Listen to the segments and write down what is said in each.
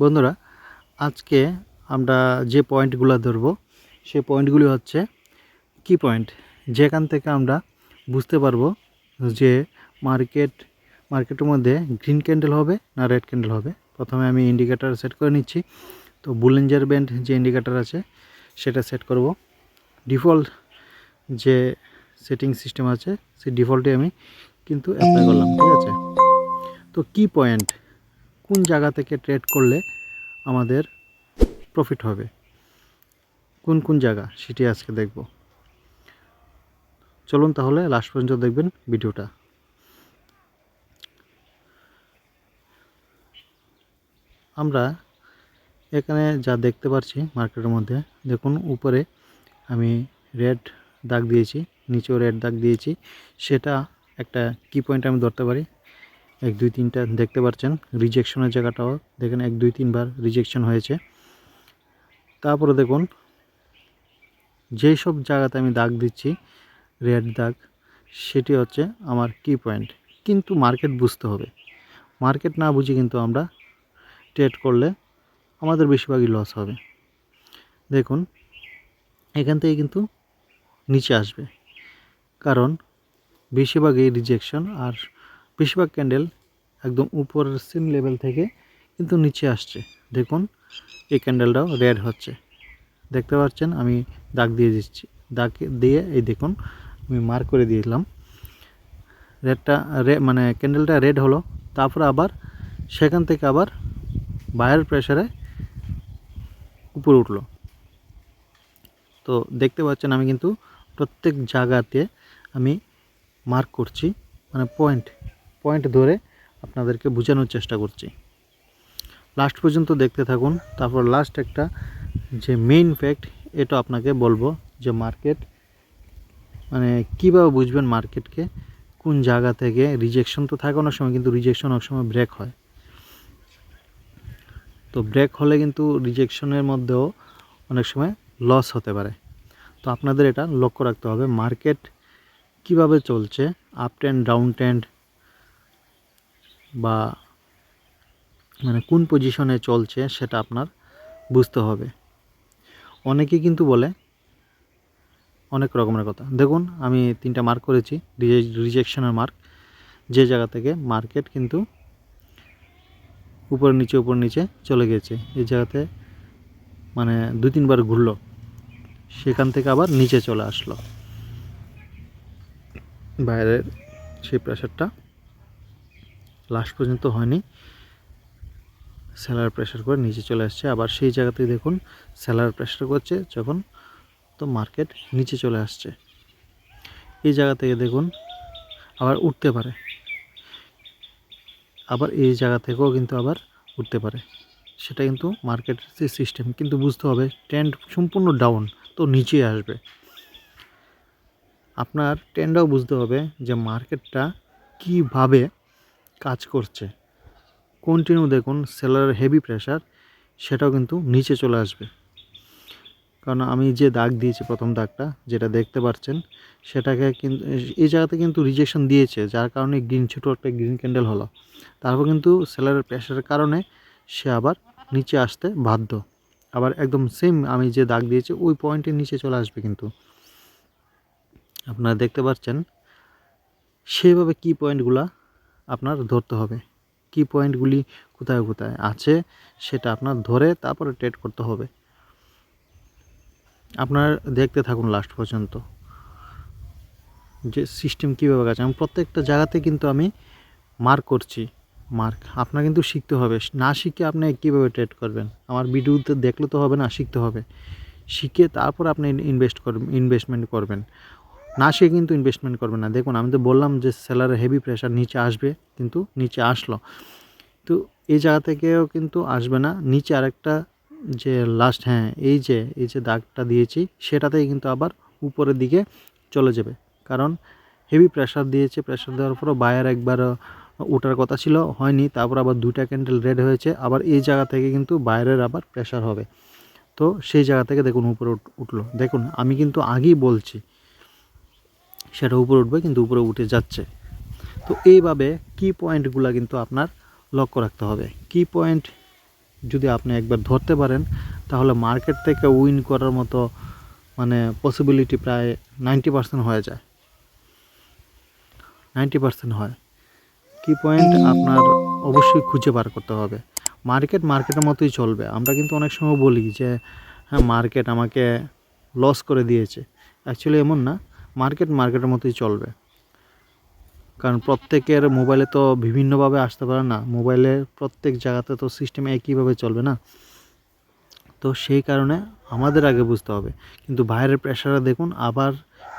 বন্ধুরা, আজকে আমরা যে পয়েন্টগুলো ধরবো, সে পয়েন্টগুলি হচ্ছে কি পয়েন্ট? যেখান থেকে আমরা বুঝতে পারব যে মার্কেট, মার্কেটের মধ্যে গ্রিন ক্যান্ডেল হবে না রেড ক্যান্ডেল হবে। প্রথমে আমি ইন্ডিকেটার সেট করে নিচ্ছি। তো বুলেঞ্জার ব্যান্ড যে ইন্ডিকেটার আছে, সেটা সেট করব। ডিফল্ট যে সেটিং সিস্টেম আছে, সেই ডিফল্টে আমি কিন্তু অ্যাপ্লাই করলাম, ঠিক আছে? তো কি পয়েন্ট? কোন জায়গা থেকে ট্রেড করলে আমাদের প্রফিট হবে? কোন কোন জায়গা? সেটি আজকে দেখব। চলুন তাহলে লাস্ট পর্যন্ত দেখবেন ভিডিওটা। আমরা এখানে যা দেখতে পাচ্ছি মার্কেটের মধ্যে, দেখুন উপরে আমি রেড দাগ দিয়েছি, নিচেও রেড দাগ দিয়েছি। সেটা একটা কি পয়েন্ট আমি ধরতে পারি। এক, দুই, তিনটা দেখতে পাচ্ছেন। রিজেকশনের জায়গাটাও দেখেন, এক, দুই, তিনবার রিজেকশন হয়েছে। তারপরে দেখুন যেই সব জায়গাতে আমি দাগ দিচ্ছি, রেড দাগ, সেটি হচ্ছে আমার কি পয়েন্ট কিন্তু মার্কেট বুঝতে হবে। মার্কেট না বুঝে কিন্তু আমরা ট্রেড করলে আমাদের বেশিরভাগই লস হবে। দেখুন, এখান থেকে কিন্তু নিচে আসবে। কারণ, বেশিরভাগই রিজেকশন আর বেশিরভাগ ক্যান্ডেল একদম উপরের সেম লেভেল থেকে কিন্তু নিচে আসছে। দেখুন, এই ক্যান্ডেলটাও রেড হচ্ছে। দেখতে পাচ্ছেন, আমি দাগ দিয়ে দিচ্ছি। দাগ দিয়ে এই দেখুন, আমি মার্ক করে দিয়েছিলাম রেডটা রে মানে ক্যান্ডেলটা রেড হলো, তারপর আবার সেখান থেকে আবার বায়ার প্রেশারে উপরে উঠল। তো দেখতে পাচ্ছেন, আমি কিন্তু প্রত্যেক জায়গাতে আমি মার্ক করছি মানে পয়েন্ট পয়েন্ট ধরে আপনাদেরকে বোঝানোর চেষ্টা করছি। লাস্ট পর্যন্ত দেখতে থাকুন, তারপর লাস্ট একটা যে মেইন ফ্যাক্ট এটা আপনাকে বলব যে মার্কেট মানে কীভাবে বুঝবেন মার্কেটকে কোন জায়গা থেকে? রিজেকশন তো থাকে অনেক সময়, কিন্তু রিজেকশন অনেক সময় ব্রেক হয়। তো ব্রেক হলে কিন্তু রিজেকশনের মধ্যেও অনেক সময় লস হতে পারে। তো আপনাদের এটা লক্ষ্য রাখতে হবে মার্কেট কীভাবে চলছে আপ ট্রেন্ড ডাউন ট্রেন্ড বা মানে কোন পজিশনে চলছে সেটা আপনার বুঝতে হবে। অনেকে কিন্তু বলে, অনেক রকমের কথা। দেখুন, আমি তিনটা মার্ক করেছি রিজেকশনের মার্ক যে জায়গা থেকে মার্কেট কিন্তু উপর নিচে উপর নিচে চলে গেছে। এই জায়গাতে মানে দু, তিনবার ঘুরলো। সেখান থেকে আবার নিচে চলে আসলো। বাইরের সেই প্রেশারটা লাস্ট পর্যন্ত হয়নি। স্যালার প্রেশার করে নিচে চলে আসছে। আবার সেই জায়গাতেই দেখুন স্যালার প্রেশার করছে যখন তো মার্কেট নিচে চলে আসছে। এই জায়গা থেকে দেখুন আবার উঠতে পারে। আবার এই জায়গা থেকেও কিন্তু আবার উঠতে পারে। সেটা কিন্তু মার্কেটের সিস্টেম কিন্তু বুঝতে হবে ট্রেন্ড সম্পূর্ণ ডাউন তো নিচে আসবে। আপনার ট্রেন্ডও বুঝতে হবে যে মার্কেটটা কীভাবে কাজ করছে। কন্টিনিউ দেখুন সেলারের হেভি প্রেশার সেটাও কিন্তু নিচে চলে আসবে। কারণ আমি যে দাগ দিয়েছি প্রথম দাগটা, যেটা দেখতে পাচ্ছেন, সেটাকে কিন্তু এই জায়গাতে কিন্তু রিজেকশন দিয়েছে, যার কারণে গ্রিন ছোটো একটা গ্রিন ক্যান্ডেল হলো। তারপর কিন্তু সেলারের প্রেশারের কারণে সে আবার নিচে আসতে বাধ্য। আবার একদম সেম আমি যে দাগ দিয়েছি, ওই পয়েন্টের নিচে চলে আসবে কিন্তু। আপনারা দেখতে পাচ্ছেন, সেভাবে কি পয়েন্টগুলা আপনার ধরতে হবে। কি পয়েন্টগুলি কোথায় কোথায় আছে সেটা আপনার ধরে তারপরে ট্রেড করতে হবে। আপনার দেখতে থাকুন লাস্ট পর্যন্ত। যে সিস্টেম কীভাবে কাজ আমি প্রত্যেকটা জায়গাতে কিন্তু আমি মার্ক করছি। মার্ক আপনার কিন্তু শিখতে হবে। না শিখে আপনি কীভাবে ট্রেড করবেন? আমার ভিডিওতে দেখলে তো হবে না, শিখতে হবে। শিখে তারপর আপনি ইনভেস্ট করবেন ইনভেস্টমেন্ট করবেন। না সে কিন্তু ইনভেস্টমেন্ট করবে না। দেখুন, আমি তো বললাম যে সেলারের হেভি প্রেশার নিচে আসবে, কিন্তু নিচে আসলো। তো এই জায়গা থেকেও কিন্তু আসবে না। নিচে আরেকটা যে লাস্ট হ্যাঁ এই যে এই যে দাগটা দিয়েছি, সেটাতেই কিন্তু আবার উপরের দিকে চলে যাবে। কারণ হেভি প্রেশার দিয়েছে প্রেশার দেওয়ার পরও বায়ার একবার ওঠার কথা ছিল, হয়নি, তারপর আবার দুইটা ক্যান্ডেল রেড হয়েছে, আবার এই জায়গা থেকে কিন্তু বাইরের আবার প্রেশার হবে। তো সেই জায়গা থেকে দেখুন উপরে উঠল। দেখুন, আমি কিন্তু আগেই বলছি সেটা উপরে উঠবে, কিন্তু উপরে উঠে যাচ্ছে। তো এইভাবে কি পয়েন্টগুলো কিন্তু আপনার লক্ষ্য রাখতে হবে। কি পয়েন্ট যদি আপনি একবার ধরতে পারেন, তাহলে মার্কেট থেকে উইন করার মতো মানে পসিবিলিটি প্রায় নাইনটি পার্সেন্ট হয়ে যায়। নাইনটি পার্সেন্ট হয়। কি পয়েন্ট আপনার অবশ্যই খুঁজে বার করতে হবে। মার্কেট মার্কেটের মতোই চলবে। আমরা কিন্তু অনেক সময় বলি যে হ্যাঁ মার্কেট আমাকে লস করে দিয়েছে। অ্যাকচুয়ালি এমন না। মার্কেট, মার্কেটের মতোই চলবে। কারণ প্রত্যেকের মোবাইলে তো বিভিন্নভাবে আসতে পারে না। মোবাইলে প্রত্যেক জায়গাতে তো সিস্টেম একইভাবে চলবে না। তো সেই কারণে আমাদের আগে বুঝতে হবে। কিন্তু বাইরের প্রেশারে দেখুন, আবার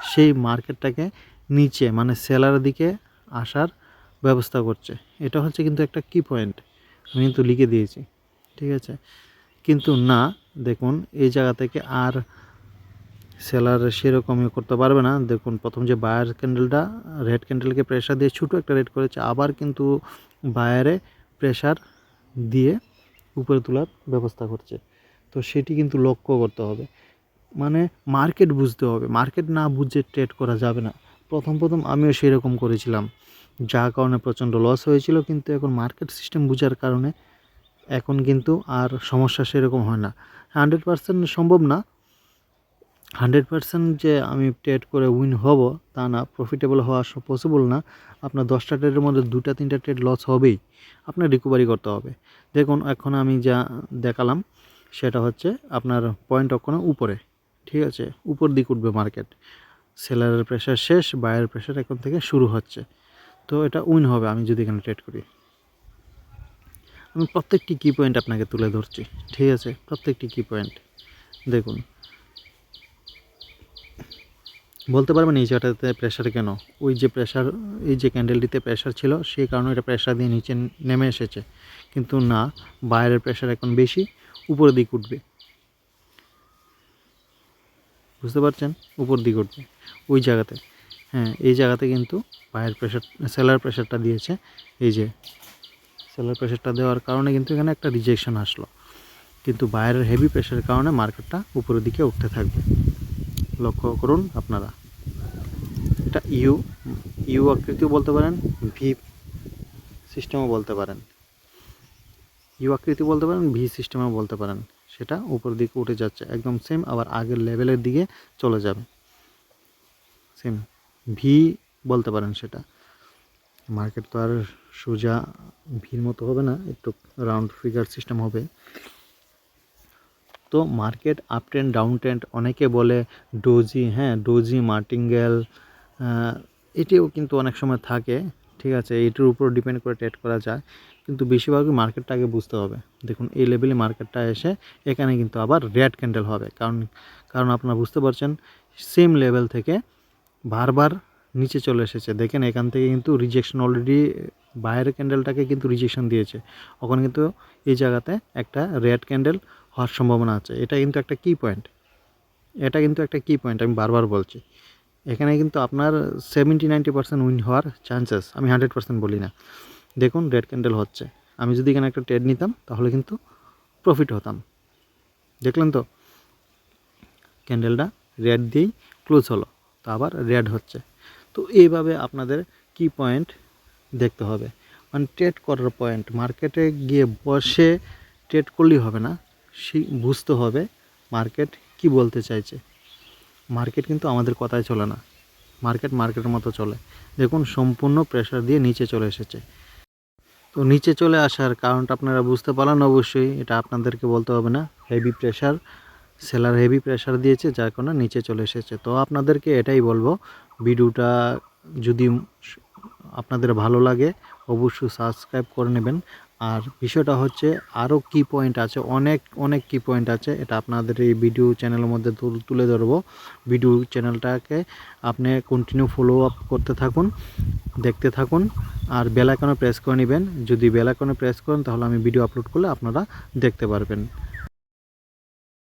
সেই মার্কেটটাকে নিচে মানে সেলার দিকে আসার ব্যবস্থা করছে। এটা হচ্ছে কিন্তু একটা কি পয়েন্ট আমি কিন্তু লিখে দিয়েছি। ঠিক আছে? কিন্তু না, দেখুন, এই জায়গা থেকে আর সেলার সেরকমই করতে পারবে না। দেখুন, প্রথম যে বায়ার ক্যান্ডেলটা রেড ক্যান্ডেলকে প্রেশার দিয়ে ছোটো একটা রেড করেছে, আবার কিন্তু বায়ারে প্রেশার দিয়ে উপরে তোলার ব্যবস্থা করছে। তো সেটি কিন্তু লক্ষ্য করতে হবে। মানে মার্কেট বুঝতে হবে। মার্কেট না বুঝে ট্রেড করা যাবে না। প্রথম প্রথম আমিও সেরকম করেছিলাম। যার কারণে প্রচণ্ড লস হয়েছিল, কিন্তু এখন মার্কেট সিস্টেম বোঝার কারণে এখন কিন্তু আর সমস্যা সেরকম হয় না। হান্ড্রেড পার্সেন্ট সম্ভব না। হান্ড্রেড পার্সেন্ট যে আমি ট্রেড করে উইন হব, তা না, প্রফিটেবল হওয়া পসিবল না। আপনার দশটা ট্রেডের মধ্যে দুটা তিনটা ট্রেড লস হবেই। আপনার রিকভারি করতে হবে। দেখুন, এখন আমি যা দেখালাম, সেটা হচ্ছে আপনার পয়েন্ট অক্ষণে উপরে, ঠিক আছে? উপর দিক উঠবে মার্কেট সেলারের প্রেশার শেষ বায়ের প্রেশার এখন থেকে শুরু হচ্ছে। তো এটা উইন হবে, আমি যদি এখানে ট্রেড করি। আমি প্রত্যেকটি কি পয়েন্ট আপনাকে তুলে ধরছি, ঠিক আছে? প্রত্যেকটি কি পয়েন্ট দেখুন বলতে পারবেন এই জায়গাটাতে প্রেশার কেন? ওই যে প্রেশার এই যে ক্যান্ডেলটিতে প্রেশার ছিল সেই কারণে এটা প্রেশার দিয়ে নিচে নেমে এসেছে। কিন্তু না, বাইরের প্রেশার এখন বেশি, উপরের দিক উঠবে। বুঝতে পারছেন? উপর দিক উঠবে, ওই জায়গাতে। হ্যাঁ এই জায়গাতে কিন্তু বাইরের প্রেশার সেলার প্রেশারটা দিয়েছে। এই যে সেলার প্রেশারটা দেওয়ার কারণে কিন্তু এখানে একটা রিজেকশন আসলো। কিন্তু বাইরের হেভি প্রেশারের কারণে মার্কেটটা উপরের দিকে উঠতে থাকবে। লক্ষ্য করুন আপনারা। এটা ইউ ইউ আকৃতিও বলতে পারেন, ভি সিস্টেমও বলতে পারেন। ইউ আকৃতি বলতে পারেন, ভি সিস্টেমও বলতে পারেন। সেটা উপর দিকে উঠে যাচ্ছে, একদম সেম আবার আগের লেভেলের দিকে চলে যাবে। সেম ভি বলতে পারেন সেটা। মার্কেট তো আর সোজা, ভির মতো হবে না, একটু রাউন্ড ফিগার সিস্টেম হবে। তো market up trend down trend অনেকে বলে ডোজি হ্যাঁ ডোজি মার্টিঙ্গেল এটিও কিন্তু অনেক সময় থাকে, ঠিক আছে? এটির উপর ডিপেন্ড করে ট্রেড করা যায়, কিন্তু বেশিরভাগই মার্কেটটা আগে বুঝতে হবে। দেখুন, এই লেভেলে মার্কেটটা এসে এখানে কিন্তু আবার রেড ক্যান্ডেল হবে, কারণ কারণ আপনারা বুঝতে পারছেন সেম লেভেল থেকে বারবার নিচে চলে এসেছে। দেখেন, এখান থেকে কিন্তু রিজেকশন অলরেডি বাইরের ক্যান্ডেলটাকে কিন্তু রিজেকশন দিয়েছে। ওখানে কিন্তু এই জায়গাতে একটা রেড ক্যান্ডেল হওয়ার সম্ভাবনা আছে। এটা কিন্তু একটা কি পয়েন্ট এটা কিন্তু একটা কি পয়েন্ট আমি বারবার বলছি। এখানে কিন্তু আপনার সেভেন্টি নাইনটি পার্সেন্ট উইন হওয়ার চান্সেস আমি হান্ড্রেড পার্সেন্ট বলি না। দেখুন রেড ক্যান্ডেল হচ্ছে। আমি যদি এখানে একটা ট্রেড নিতাম, তাহলে কিন্তু প্রফিট হতাম। দেখলেন তো? ক্যান্ডেলটা রেড দিয়েই ক্লোজ হলো, তো আবার রেড হচ্ছে। তো এইভাবে আপনাদের কি পয়েন্ট দেখতে হবে। মানে ট্রেড করার পয়েন্ট মার্কেটে গিয়ে বসে ট্রেড করলেই হবে না। বুঝতে হবে মার্কেট কি বলতে চাইছে। মার্কেট কিন্তু আমাদের কথায় চলে না। মার্কেট মার্কেটের মতো চলে। দেখুন, সম্পূর্ণ প্রেশার দিয়ে নিচে চলে এসেছে। তো নিচে চলে আসার কারণটা আপনারা বুঝতে পারলেন অবশ্যই, এটা আপনাদেরকে বলতে হবে না। Heavy pressure seller heavy pressure দিয়েছে, যার কারণে নিচে চলে এসেছে। তো আপনাদেরকে এটাই বলব, ভিডিওটা যদি আপনাদের ভালো লাগে, অবশ্যই সাবস্ক্রাইব করে নেবেন। আর বিষয়টা হচ্ছে আরও কি পয়েন্ট আছে, অনেক অনেক কি পয়েন্ট আছে, এটা আপনাদের এই ভিডিও চ্যানেলের মধ্যে তুলে ধরবো। ভিডিও চ্যানেলটাকে আপনি কন্টিনিউ ফলো আপ করতে থাকুন, দেখতে থাকুন, আর বেলাইকনে প্রেস করে নেবেন। যদি বেলাইকনে প্রেস করেন, তাহলে আমি ভিডিও আপলোড করলে আপনারা দেখতে পারবেন।